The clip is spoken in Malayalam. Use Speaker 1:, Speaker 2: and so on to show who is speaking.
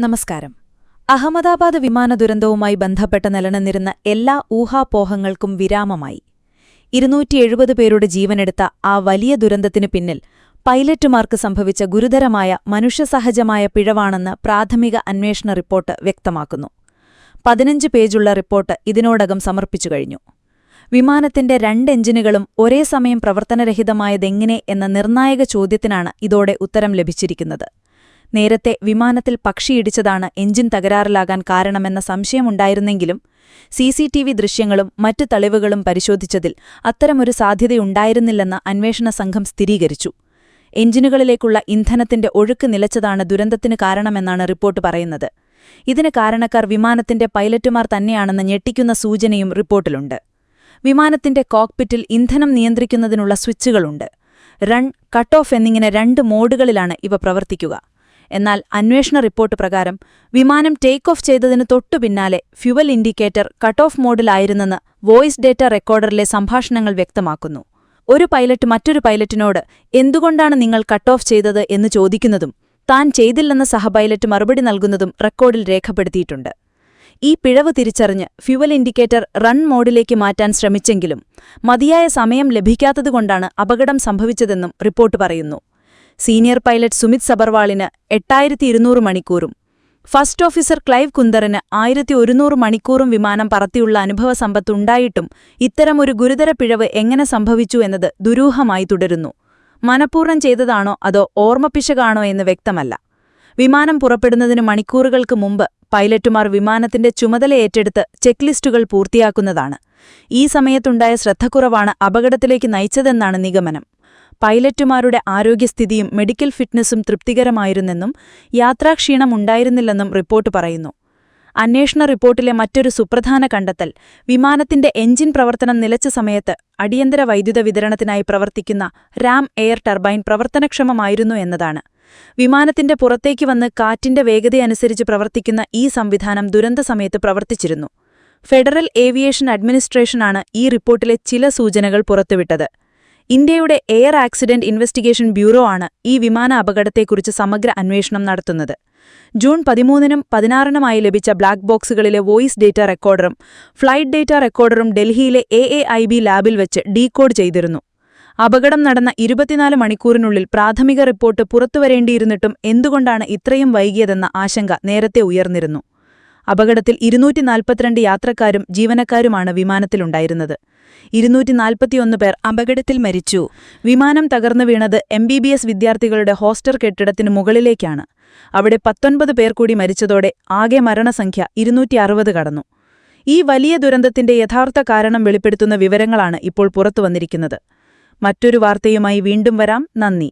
Speaker 1: നമസ്കാരം. അഹമ്മദാബാദ് വിമാന ദുരന്തവുമായി ബന്ധപ്പെട്ട് നിലനിന്നിരുന്ന എല്ലാ ഊഹാപോഹങ്ങൾക്കും വിരാമമായി. ഇരുന്നൂറ്റി എഴുപത് പേരുടെ ജീവനെടുത്ത ആ വലിയ ദുരന്തത്തിനു പിന്നിൽ പൈലറ്റുമാർക്ക് സംഭവിച്ച ഗുരുതരമായ മനുഷ്യസഹജമായ പിഴവാണെന്ന് പ്രാഥമിക അന്വേഷണ റിപ്പോർട്ട് വ്യക്തമാക്കുന്നു. പതിനഞ്ച് പേജുള്ള റിപ്പോർട്ട് ഇതിനോടകം സമർപ്പിച്ചു കഴിഞ്ഞു. വിമാനത്തിന്റെ രണ്ട് എഞ്ചിനുകളും ഒരേ സമയം പ്രവർത്തനരഹിതമായതെങ്ങനെ എന്ന നിർണായക ചോദ്യത്തിനാണ് ഇതോടെ ഉത്തരം ലഭിച്ചിരിക്കുന്നത്. നേരത്തെ വിമാനത്തിൽ പക്ഷിയിടിച്ചതാണ് എഞ്ചിൻ തകരാറിലാകാൻ കാരണമെന്ന സംശയമുണ്ടായിരുന്നെങ്കിലും സിസിടിവി ദൃശ്യങ്ങളും മറ്റ് തെളിവുകളും പരിശോധിച്ചതിൽ അത്തരമൊരു സാധ്യതയുണ്ടായിരുന്നില്ലെന്ന് അന്വേഷണ സംഘം സ്ഥിരീകരിച്ചു. എഞ്ചിനുകളിലേക്കുള്ള ഇന്ധനത്തിന്റെ ഒഴുക്ക് നിലച്ചതാണ് ദുരന്തത്തിന് കാരണമെന്നാണ് റിപ്പോർട്ട് പറയുന്നത്. ഇതിന് കാരണക്കാർ വിമാനത്തിന്റെ പൈലറ്റുമാർ തന്നെയാണെന്ന് ഞെട്ടിക്കുന്ന സൂചനയും റിപ്പോർട്ടിലുണ്ട്. വിമാനത്തിന്റെ കോക്പിറ്റിൽ ഇന്ധനം നിയന്ത്രിക്കുന്നതിനുള്ള സ്വിച്ചുകളുണ്ട്. റൺ കട്ട് ഓഫ് എന്നിങ്ങനെ രണ്ട് മോഡുകളിലാണ് ഇവ പ്രവർത്തിക്കുക. എന്നാൽ അന്വേഷണ റിപ്പോർട്ട് പ്രകാരം വിമാനം ടേക്ക് ഓഫ് ചെയ്തതിന് തൊട്ടു പിന്നാലെ ഫ്യുവൽ ഇൻഡിക്കേറ്റർ കട്ട് ഓഫ് മോഡിലായിരുന്നെന്ന് വോയിസ് ഡേറ്റ റെക്കോർഡറിലെ സംഭാഷണങ്ങൾ വ്യക്തമാക്കുന്നു. ഒരു പൈലറ്റ് മറ്റൊരു പൈലറ്റിനോട് എന്തുകൊണ്ടാണ് നിങ്ങൾ കട്ട് ഓഫ് ചെയ്തത് എന്ന് ചോദിക്കുന്നതും താൻ ചെയ്തില്ലെന്ന സഹപൈലറ്റ് മറുപടി നൽകുന്നതും റെക്കോർഡിൽ രേഖപ്പെടുത്തിയിട്ടുണ്ട്. ഈ പിഴവ് തിരിച്ചറിഞ്ഞ് ഫ്യുവൽ ഇൻഡിക്കേറ്റർ റൺ മോഡിലേക്ക് മാറ്റാൻ ശ്രമിച്ചെങ്കിലും മതിയായ സമയം ലഭിക്കാത്തതുകൊണ്ടാണ് അപകടം സംഭവിച്ചതെന്നും റിപ്പോർട്ട് പറയുന്നു. സീനിയർ പൈലറ്റ് സുമിത് സബർവാളിന് എട്ടായിരത്തി ഇരുന്നൂറ് മണിക്കൂറും ഫസ്റ്റ് ഓഫീസർ ക്ലൈവ് കുന്ദറിന് ആയിരത്തി ഒരുന്നൂറ് മണിക്കൂറും വിമാനം പറത്തിയുള്ള അനുഭവ സമ്പത്തുണ്ടായിട്ടും ഇത്തരമൊരു ഗുരുതര പിഴവ് എങ്ങനെ സംഭവിച്ചു എന്നത് ദുരൂഹമായി തുടരുന്നു. മനഃപൂർവം ചെയ്തതാണോ അതോ ഓർമ്മപ്പിശകാണോ എന്ന് വ്യക്തമല്ല. വിമാനം പുറപ്പെടുന്നതിന് മണിക്കൂറുകൾക്ക് മുമ്പ് പൈലറ്റുമാർ വിമാനത്തിന്റെ ചുമതല ഏറ്റെടുത്ത് ചെക്ക് ലിസ്റ്റുകൾ പൂർത്തിയാക്കുന്നതാണ്. ഈ സമയത്തുണ്ടായ ശ്രദ്ധക്കുറവാണ് അപകടത്തിലേക്ക് നയിച്ചതെന്നാണ് നിഗമനം. പൈലറ്റുമാരുടെ ആരോഗ്യസ്ഥിതിയും മെഡിക്കൽ ഫിറ്റ്നസും തൃപ്തികരമായിരുന്നെന്നും യാത്രാക്ഷീണമുണ്ടായിരുന്നില്ലെന്നും റിപ്പോർട്ട് പറയുന്നു. അന്വേഷണ റിപ്പോർട്ടിലെ മറ്റൊരു സുപ്രധാന കണ്ടെത്തൽ വിമാനത്തിന്റെ എഞ്ചിൻ പ്രവർത്തനം നിലച്ച സമയത്ത് അടിയന്തര വൈദ്യുത വിതരണത്തിനായി പ്രവർത്തിക്കുന്ന റാം എയർ ടർബൈൻ പ്രവർത്തനക്ഷമമായിരുന്നു എന്നതാണ്. വിമാനത്തിന്റെ പുറത്തേക്ക് വന്ന് കാറ്റിന്റെ വേഗതയനുസരിച്ച് പ്രവർത്തിക്കുന്ന ഈ സംവിധാനം ദുരന്ത സമയത്ത് പ്രവർത്തിച്ചിരുന്നു. ഫെഡറൽ ഏവിയേഷൻ അഡ്മിനിസ്ട്രേഷനാണ് ഈ റിപ്പോർട്ടിലെ ചില സൂചനകൾ പുറത്തുവിട്ടത്. ഇന്ത്യയുടെ എയർ ആക്സിഡന്റ് ഇൻവെസ്റ്റിഗേഷൻ ബ്യൂറോ ആണ് ഈ വിമാന അപകടത്തെക്കുറിച്ച് സമഗ്ര അന്വേഷണം നടത്തുന്നത്. ജൂൺ പതിമൂന്നിനും പതിനാറിനുമായി ലഭിച്ച ബ്ലാക്ക് ബോക്സുകളിലെ വോയിസ് ഡേറ്റ റെക്കോർഡറും ഫ്ലൈറ്റ് ഡേറ്റ റെക്കോർഡറും ഡൽഹിയിലെ എ ലാബിൽ വെച്ച് ഡീകോഡ് ചെയ്തിരുന്നു. അപകടം നടന്ന ഇരുപത്തിനാല് മണിക്കൂറിനുള്ളിൽ പ്രാഥമിക റിപ്പോർട്ട് പുറത്തുവരേണ്ടിയിരുന്നിട്ടും എന്തുകൊണ്ടാണ് ഇത്രയും വൈകിയതെന്ന ആശങ്ക നേരത്തെ ഉയർന്നിരുന്നു. അപകടത്തിൽ ഇരുന്നൂറ്റി നാൽപ്പത്തിരണ്ട് യാത്രക്കാരും ജീവനക്കാരുമാണ് വിമാനത്തിലുണ്ടായിരുന്നത്. ഇരുന്നൂറ്റി നാൽപ്പത്തിയൊന്ന് പേർ അപകടത്തിൽ മരിച്ചു. വിമാനം തകർന്നു വീണത് എം ബി ബി എസ് വിദ്യാർത്ഥികളുടെ ഹോസ്റ്റർ കെട്ടിടത്തിന് മുകളിലേക്കാണ്. അവിടെ പത്തൊൻപത് പേർ കൂടി മരിച്ചതോടെ ആകെ മരണസംഖ്യ ഇരുന്നൂറ്റി അറുപത് കടന്നു. ഈ വലിയ ദുരന്തത്തിന്റെ യഥാർത്ഥ കാരണം വെളിപ്പെടുത്തുന്ന വിവരങ്ങളാണ് ഇപ്പോൾ പുറത്തുവന്നിരിക്കുന്നത്. മറ്റൊരു വാർത്തയുമായി വീണ്ടും വരാം. നന്ദി.